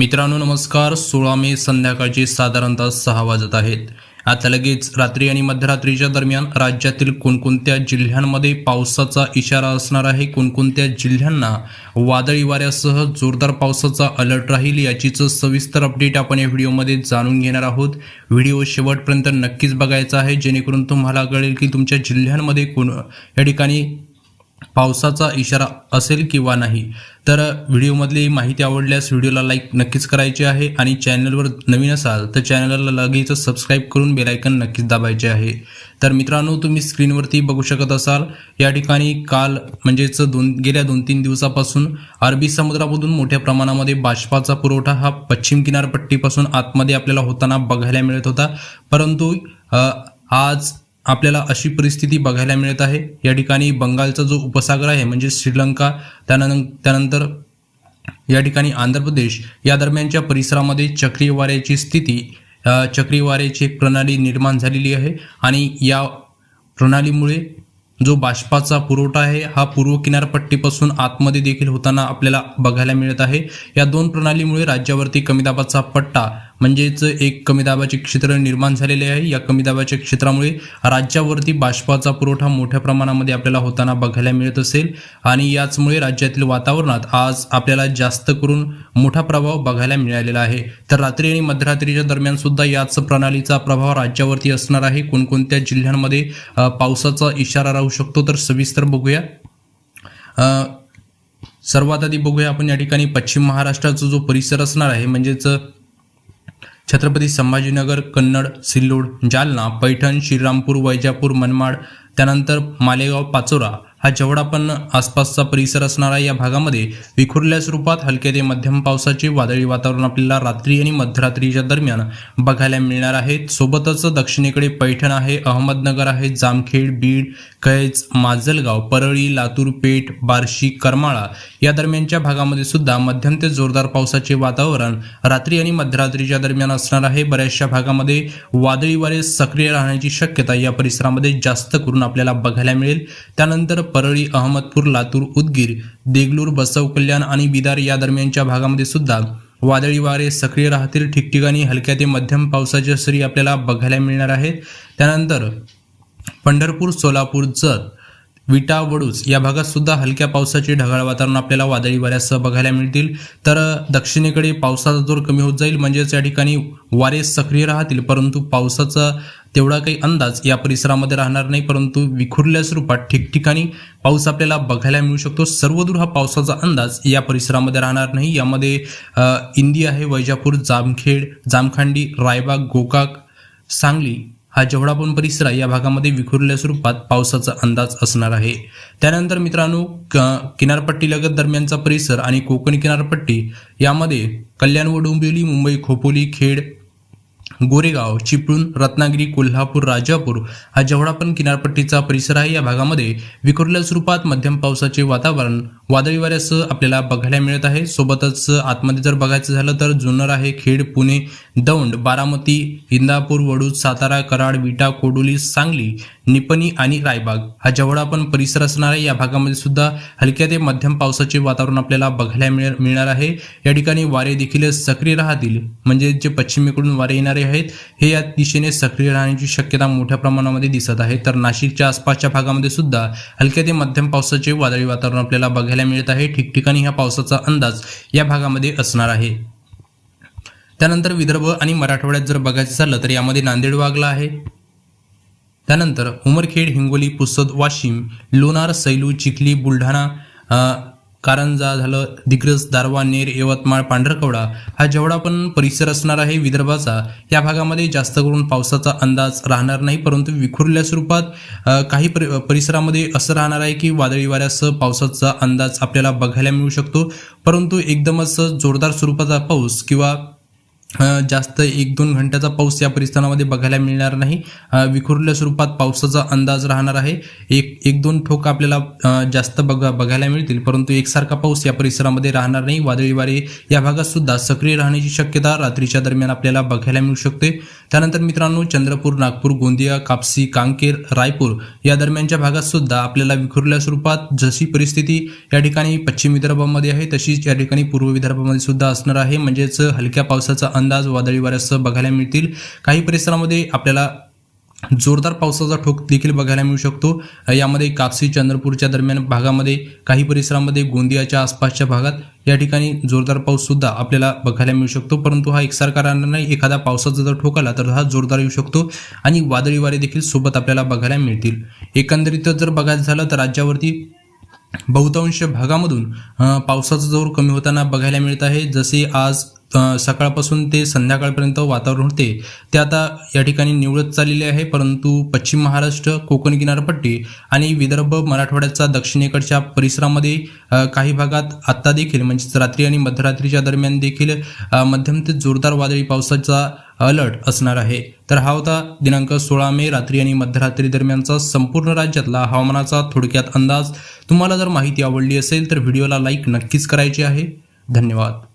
मित्रांनो नमस्कार. सोळा मे संध्याकाळचे साधारणतः सहा वाजत आहेत. आता लगेच रात्री आणि मध्यरात्रीच्या दरम्यान राज्यातील कोणकोणत्या जिल्ह्यांमध्ये पावसाचा इशारा असणार आहे? कोणकोणत्या जिल्ह्यांना वादळी वाऱ्यासह जोरदार पावसाचा अलर्ट राहील याचीच सविस्तर अपडेट आपण या व्हिडिओमध्ये जाणून घेणार आहोत. व्हिडिओ शेवटपर्यंत नक्कीच बघायचा आहे. जेणेकरून तुम्हाला कळेल की तुमच्या जिल्ह्यांमध्ये कोण या ठिकाणी पावसाचा इशारा असेल किंवा नाही तर व्हिडिओमधली माहिती आवडल्यास व्हिडिओला लाईक नक्कीच करायची आहे आणि चॅनलवर नवीन असाल तर चॅनलला लगेच सबस्क्राईब करून बेलायकन नक्कीच दाबायचे आहे. तर मित्रांनो तुम्ही स्क्रीनवरती बघू शकत असाल या ठिकाणी काल म्हणजेच दोन गेल्या दोन तीन दिवसापासून अरबी समुद्रामधून मोठ्या प्रमाणामध्ये बाष्पाचा पुरवठा हा पश्चिम किनारपट्टीपासून आतमध्ये आपल्याला होताना बघायला मिळत होता. परंतु आज आपल्याला अशी परिस्थिती बघायला मिळत आहे. या ठिकाणी बंगालचा जो उपसागर आहे म्हणजे श्रीलंका त्यानं त्यानंतर या ठिकाणी आंध्र प्रदेश या दरम्यानच्या परिसरामध्ये चक्रीवाऱ्याची स्थिती चक्रीवाऱ्याची एक प्रणाली निर्माण झालेली आहे आणि या प्रणालीमुळे जो बाष्पाचा पुरवठा आहे हा पूर्व किनारपट्टीपासून आतमध्ये देखील होताना आपल्याला बघायला मिळत आहे. या दोन प्रणालीमुळे राज्यावरती कमी दाबाचा पट्टा म्हणजेच एक कमी दाबाचे क्षेत्र निर्माण झालेले आहे. या कमी दाबाच्या क्षेत्रामुळे राज्यावरती बाष्पाचा पुरवठा मोठ्या प्रमाणामध्ये आपल्याला होताना बघायला मिळत असेल. आणि याचमुळे राज्यातील वातावरणात आज आपल्याला जास्त करून मोठा प्रभाव बघायला मिळालेला आहे. तर रात्री आणि मध्यरात्रीच्या दरम्यान सुद्धा याच प्रणालीचा प्रभाव राज्यावरती असणार आहे. कोणकोणत्या जिल्ह्यांमध्ये पावसाचा इशारा राहू शकतो? तर सविस्तर बघूया. सर्वात आधी बघूया आपण या ठिकाणी पश्चिम महाराष्ट्राचा जो परिसर असणार आहे म्हणजेच छत्रपती संभाजीनगर कन्नड सिल्लोड जालना पैठण श्रीरामपूर वैजापूर मनमाड त्यानंतर मालेगाव पाचोरा हा जेवढा पण आसपासचा परिसर असणारा या भागामध्ये विखुरल्या स्वरूपात हलक्या ते मध्यम पावसाचे वादळी वातावरण आपल्याला रात्री आणि मध्यरात्रीच्या दरम्यान बघायला मिळणार आहे. सोबतच दक्षिणेकडे पैठण आहे अहमदनगर आहे जामखेड बीड कैज माजलगाव परळी लातूर पेठ बार्शी करमाळा या दरम्यानच्या भागामध्ये सुद्धा मध्यम ते जोरदार पावसाचे वातावरण रात्री आणि मध्यरात्रीच्या दरम्यान असणार आहे. बऱ्याचशा भागामध्ये वादळी वारे सक्रिय राहण्याची शक्यता या परिसरामध्ये जास्त करून आपल्याला बघायला मिळेल. त्यानंतर परळी अहमदपूर लातूर उदगीर देगलूर बसव कल्याण आणि बिदार या दरम्यानच्या भागामध्ये सुद्धा वादळी वारे सक्रिय राहतील. ठिकठिकाणी हलक्या ते मध्यम पावसाच्या सरी आपल्याला बघायला मिळणार आहेत. त्यानंतर पंढरपूर सोलापूर जत विटा वडूज या भागात सुद्धा हलक्या पावसाचे ढगाळ वातावरण आपल्याला वादळी वाऱ्यासह बघायला मिळतील. तर दक्षिणेकडे पावसाचा जोर कमी होत जाईल. म्हणजेच या ठिकाणी वारे सक्रिय राहतील. परंतु पावसाचा तेवढा काही अंदाज या परिसरामध्ये राहणार नाही. परंतु विखुरल्या स्वरूपात ठिकठिकाणी पाऊस आपल्याला बघायला मिळू शकतो. सर्वदूर हा पावसाचा अंदाज या परिसरामध्ये राहणार नाही. यामध्ये इंदी आहे वैजापूर जामखेड जामखांडी रायबाग गोकाक सांगली हा जेवढा पण परिसर आहे या भागामध्ये विखुरल्या स्वरूपात पावसाचा अंदाज असणार आहे. त्यानंतर मित्रांनो किनारपट्टीलगत दरम्यानचा परिसर आणि कोकणी किनारपट्टी यामध्ये कल्याण व डोंबिवली मुंबई खोपोली खेड गोरेगाव चिपळूण रत्नागिरी कोल्हापूर राजापूर हा जेवढा पण किनारपट्टीचा परिसर आहे या भागामध्ये विखुरल्या स्वरूपात मध्यम पावसाचे वातावरण वादळी वाऱ्यासह आपल्याला बघायला मिळत आहे. सोबतच आतमध्ये जर बघायचं झालं तर जुन्नर आहे खेड पुणे दौंड बारामती इंदापूर वडूज सातारा कराड विटा कोडोली सांगली निपणी आणि रायबाग हा जेवढा पण परिसर असणार आहे. या भागामध्ये सुद्धा हलक्या ते मध्यम पावसाचे वातावरण आपल्याला बघायला मिळ मिळणार आहे. या ठिकाणी वारे देखील सक्रिय राहतील. म्हणजे जे पश्चिमेकडून वारे येणारे आहेत हे या दिशेने सक्रिय राहण्याची शक्यता मोठ्या प्रमाणामध्ये दिसत आहे. तर नाशिकच्या आसपासच्या भागामध्ये सुद्धा हलक्या ते मध्यम पावसाचे वादळी वातावरण आपल्याला बघायला मिळत आहे. ठिकठिकाणी ह्या पावसाचा अंदाज या भागामध्ये असणार आहे. त्यानंतर विदर्भ आणि मराठवाड्यात जर बघायचं झालं तर यामध्ये नांदेड वागला आहे. त्यानंतर उमरखेड हिंगोली पुसद वाशिम लोणार सैलू चिखली बुलढाणा कारंजा झालं दिग्रस दारवा नेर यवतमाळ पांढरकवडा हा जेवढा पण परिसर असणार आहे विदर्भाचा या भागामध्ये जास्त करून पावसाचा अंदाज राहणार नाही. परंतु विखुरल्या स्वरूपात काही परिसरामध्ये असं राहणार आहे की वादळी वाऱ्यासह पावसाचा अंदाज आपल्याला बघायला मिळू शकतो. परंतु एकदमच जोरदार स्वरूपाचा पाऊस किंवा जास्त एक दोन घंट्याचा पाऊस या परिसरामध्ये बघायला मिळणार नाही. विखुरल्या स्वरूपात पावसाचा अंदाज राहणार आहे. एक एक दोन ठोक आपल्याला जास्त बघा बघायला मिळतील परंतु एकसारखा पाऊस या परिसरामध्ये राहणार नाही. वादळी वारे या भागात सुद्धा सक्रिय राहण्याची शक्यता रात्रीच्या दरम्यान आपल्याला बघायला मिळू शकते. त्यानंतर मित्रांनो चंद्रपूर नागपूर गोंदिया कापसी कांकेर रायपूर या दरम्यानच्या भागात सुद्धा आपल्याला विखुरल्या स्वरूपात जशी परिस्थिती या ठिकाणी पश्चिम विदर्भामध्ये आहे तशीच या ठिकाणी पूर्व विदर्भामध्ये सुद्धा असणार आहे. म्हणजेच हलक्या पावसाचा अंदाज वादळी वाऱ्यासह बघायला मिळतील. काही परिसरामध्ये आपल्याला जोरदार पावसाचा ठोक देखील बघायला मिळू शकतो. यामध्ये कापसी चंद्रपूरच्या दरम्यान भागामध्ये काही परिसरामध्ये गोंदियाच्या आसपासच्या भागात या ठिकाणी जोरदार पाऊस सुद्धा आपल्याला बघायला मिळू शकतो. परंतु हा एकसारखा राहणार नाही. एखादा पावसाचा जर ठोक आला तर हा जोरदार येऊ शकतो आणि वादळी वारे देखील सोबत आपल्याला बघायला मिळतील. एकंदरीत जर बघायचं झालं तर राज्यावरती बहुतांश भागामधून पावसाचा जोर कमी होताना बघायला मिळत आहे. जसे आज सकाळपासून ते संध्याकाळपर्यंत वातावरण होते. ते आता या ठिकाणी निवडत चाललेले आहे. परंतु पश्चिम महाराष्ट्र कोकण किनारपट्टी आणि विदर्भ मराठवाड्याचा दक्षिणेकडच्या परिसरामध्ये काही भागात आत्ता देखील म्हणजेच रात्री आणि मध्यरात्रीच्या दरम्यान देखील मध्यम ते जोरदार वादळी पावसाचा अलर्ट असणार आहे. तर हा होता दिनांक सोळा मे रात्री आणि मध्यरात्री दरम्यानचा संपूर्ण राज्यातला हवामानाचा थोडक्यात अंदाज. तुम्हाला जर माहिती आवडली असेल तर व्हिडिओला लाईक नक्कीच करायची आहे. धन्यवाद.